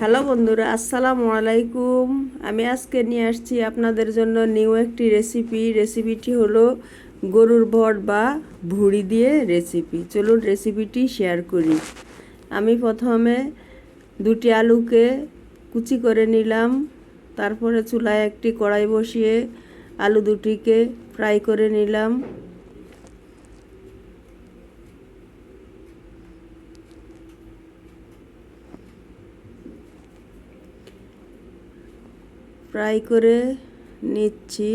Hello বন্ধুরা, আসসালামু আলাইকুম। আমি আজকে নিয়ে আসছি আপনাদের জন্য নিউ একটি রেসিপি। রেসিপিটি হলো গরুর ভট বা ভুড়ি দিয়ে রেসিপি। চলুন রেসিপিটি শেয়ার করি। আমি প্রথমে দুটি আলুকে কুচি করে নিলাম। তারপরে চুলায় একটি কড়াই বসিয়ে আলু দুটিকে ফ্রাই করে নিলাম। ফ্রাই করে নিচ্ছি।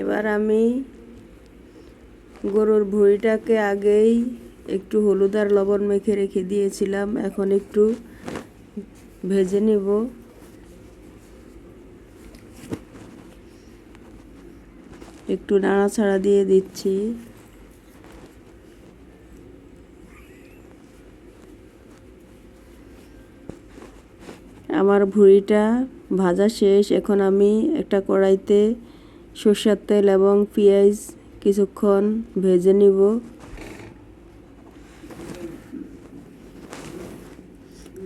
এবার আমি গরুর ভুঁড়িটাকে আগেই একটু হলুদ আর লবণ মেখে রেখে দিয়েছিলাম। এখন একটু ভেজে নেব। একটু নাড়াছাড়া দিয়ে দিচ্ছি। আমার ভুঁড়িটা ভাজা শেষ। এখন আমি একটা কড়াইতে সর্ষের তেল এবং পেঁয়াজ কিছুক্ষণ ভেজে নিব।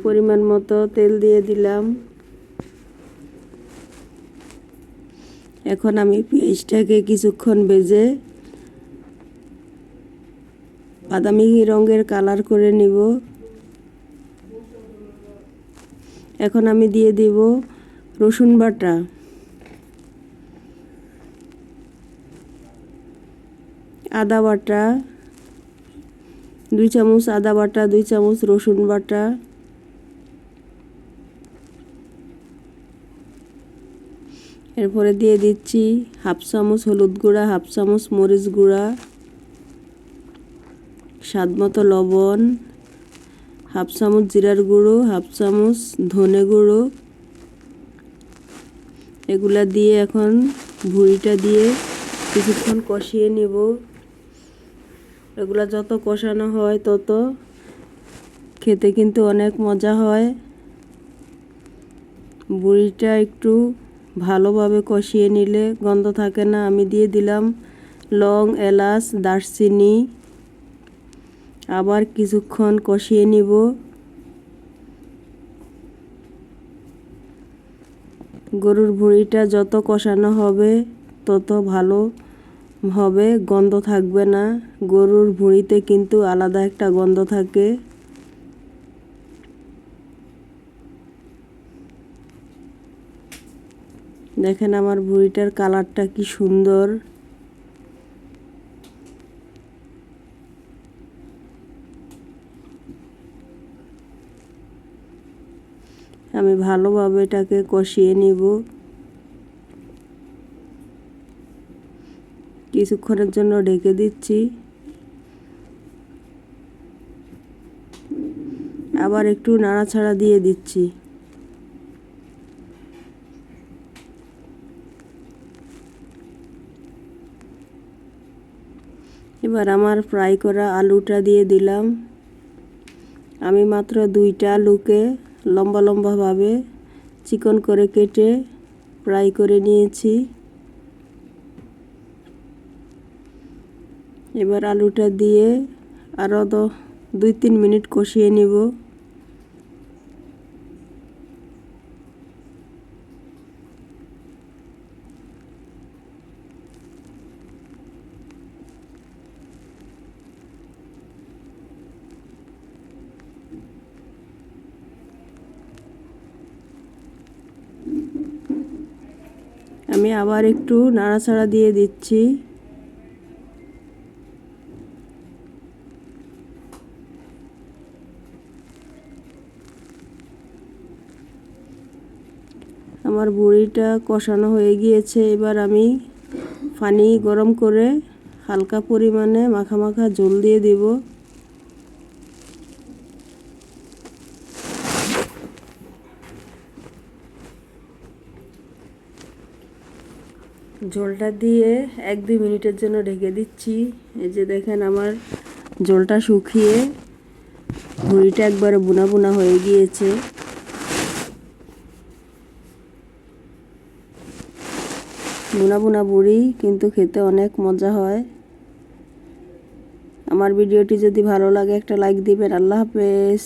পরিমাণ মতো তেল দিয়ে দিলাম। এখন আমি পেঁয়াজটাকে কিছুক্ষণ ভেজে বাদামি রঙের কালার করে নিব। এখন আমি দিয়ে দিব রসুন বাটা। আদা বাটা, দুই চামচ আদা বাটা, দুই চামচ রসুন বাটা। এরপরে দিয়ে দিচ্ছি হাফ চামচ হলুদ গুঁড়া, হাফ চামচ মরিচ গুঁড়া, স্বাদ মতো লবণ। হাফ চামচ জিরার গুঁড়ো হাফ চামচ ধনে গুঁড়ো। এগুলা দিয়ে এখন ভুঁড়িটা দিয়ে কিছুক্ষণ কষিয়ে নেব। এগুলা যত কষানো হয় তত খেতে কিন্তু অনেক মজা হয়। বুড়িটা একটু ভালোভাবে কষিয়ে নিলে গন্ধ থাকে না। আমি দিয়ে দিলাম লং, এলাচ, দারচিনি। আবার কিছুক্ষণ কষিয়ে নিব। গরুর ভুঁড়িটা যত কষানো হবে, তত ভালো হবে, গন্ধ থাকবে না। গরুর ভুঁড়িতে কিন্তু আলাদা একটা গন্ধ থাকে। দেখেন আমার ভুঁড়িটার কালারটা কি সুন্দর। আমি ভালোভাবে এটাকে কষিয়ে নিব। কিছুক্ষণের জন্য ঢেকে দিচ্ছি। আবার একটু নাড়াছাড়া দিয়ে দিচ্ছি। এবার আমার ফ্রাই করা আলুটা দিয়ে দিলাম। আমি মাত্র দুইটা আলুকে লম্বা লম্বাভাবে চিকন করে কেটে ফ্রাই করে নিয়েছি। এবার আলুটা দিয়ে আরও দুই তিন মিনিট কষিয়ে নিব। আমি আবার একটু নাড়াচাড়া দিয়ে দিচ্ছি। আমার বড়িটা কষানো হয়ে গিয়েছে, এবার আমি পানি গরম করে হালকা পরিমাণে মাখা মাখা জল দিয়ে দেব। ঝোলটা দিয়ে এক দুই মিনিটের জন্য ঢেকে দিচ্ছি। এই যে দেখেন আমার ঝোলটা শুকিয়ে ভুঁড়িটা একবারে বুনা বুনা হয়ে গিয়েছে। বুনা বুনা বুড়ি কিন্তু খেতে অনেক মজা হয়। আমার ভিডিওটি যদি ভালো লাগে একটা লাইক দিবেন। আল্লাহ হাফেজ।